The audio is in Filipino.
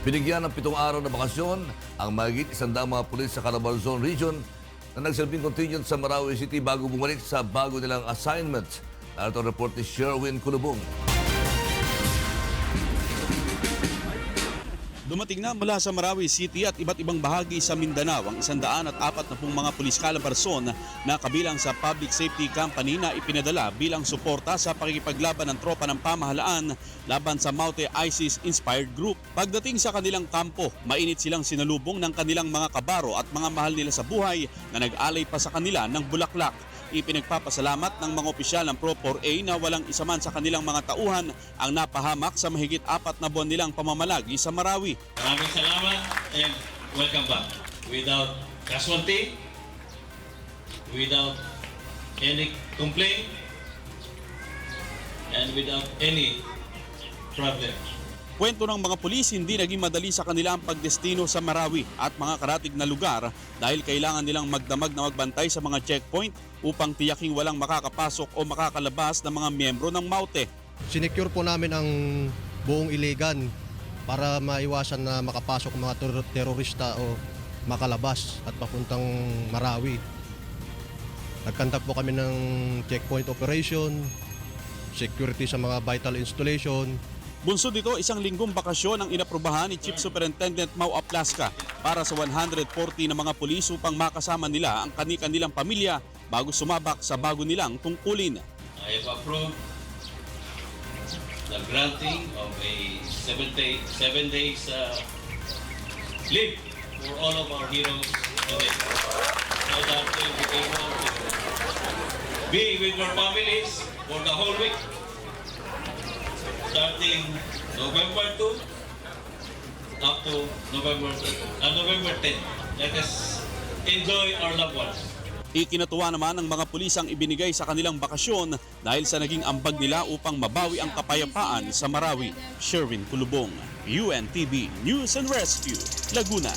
Binigyan ng pitong araw na bakasyon ang mahigit isandang mga pulis sa Calabarzon Region na nagsilbing contingent sa Marawi City bago bumalik sa bago nilang assignment. Narito ang report ni Sherwin Kulubong. Dumating na mula sa Marawi City at iba't ibang bahagi sa Mindanao ang isandaan at apat na pong mga pulis kalabarson na kabilang sa Public Safety Company na ipinadala bilang suporta sa pakikipaglaban ng tropa ng pamahalaan laban sa Maute ISIS-inspired group. Pagdating sa kanilang kampo, mainit silang sinalubong ng kanilang mga kabaro at mga mahal nila sa buhay na nag-alay pa sa kanila ng bulaklak. Ipinagpapasalamat ng mga opisyal ng Pro 4A na walang isa man sa kanilang mga tauhan ang napahamak sa mahigit apat na buwan nilang pamamalagi sa Marawi. Maraming salamat and welcome back. Without casualty, without any complaint, and without any problem. Kwento ng mga pulis, hindi naging madali sa kanila ang pagdestino sa Marawi at mga karatig na lugar dahil kailangan nilang magdamag na magbantay sa mga checkpoint upang tiyaking walang makakapasok o makakalabas ng mga miyembro ng Maute. sinecure po namin ang buong Iligan para maiwasan na makapasok mga ter- terorista o makalabas at papuntang Marawi. Nagkandak po kami ng checkpoint operation, security sa mga vital installation, Bunsod dito, isang linggong bakasyon ang inaprubahan ni Chief Superintendent Mau Aplaska para sa 140 na mga pulis upang makasama nila ang kani-kanilang pamilya bago sumabak sa bago nilang tungkulin. I have approved the granting of a seven day seven days uh, leave for all of our heroes today, so that they'll be able to be with your families for the whole week, starting November 2 up to November uh, November 10. Let us enjoy our loved ones. Ikinatuwa naman ng mga pulis ang ibinigay sa kanilang bakasyon dahil sa naging ambag nila upang mabawi ang kapayapaan sa Marawi. Sherwin Kulubong, UNTV News and Rescue, Laguna.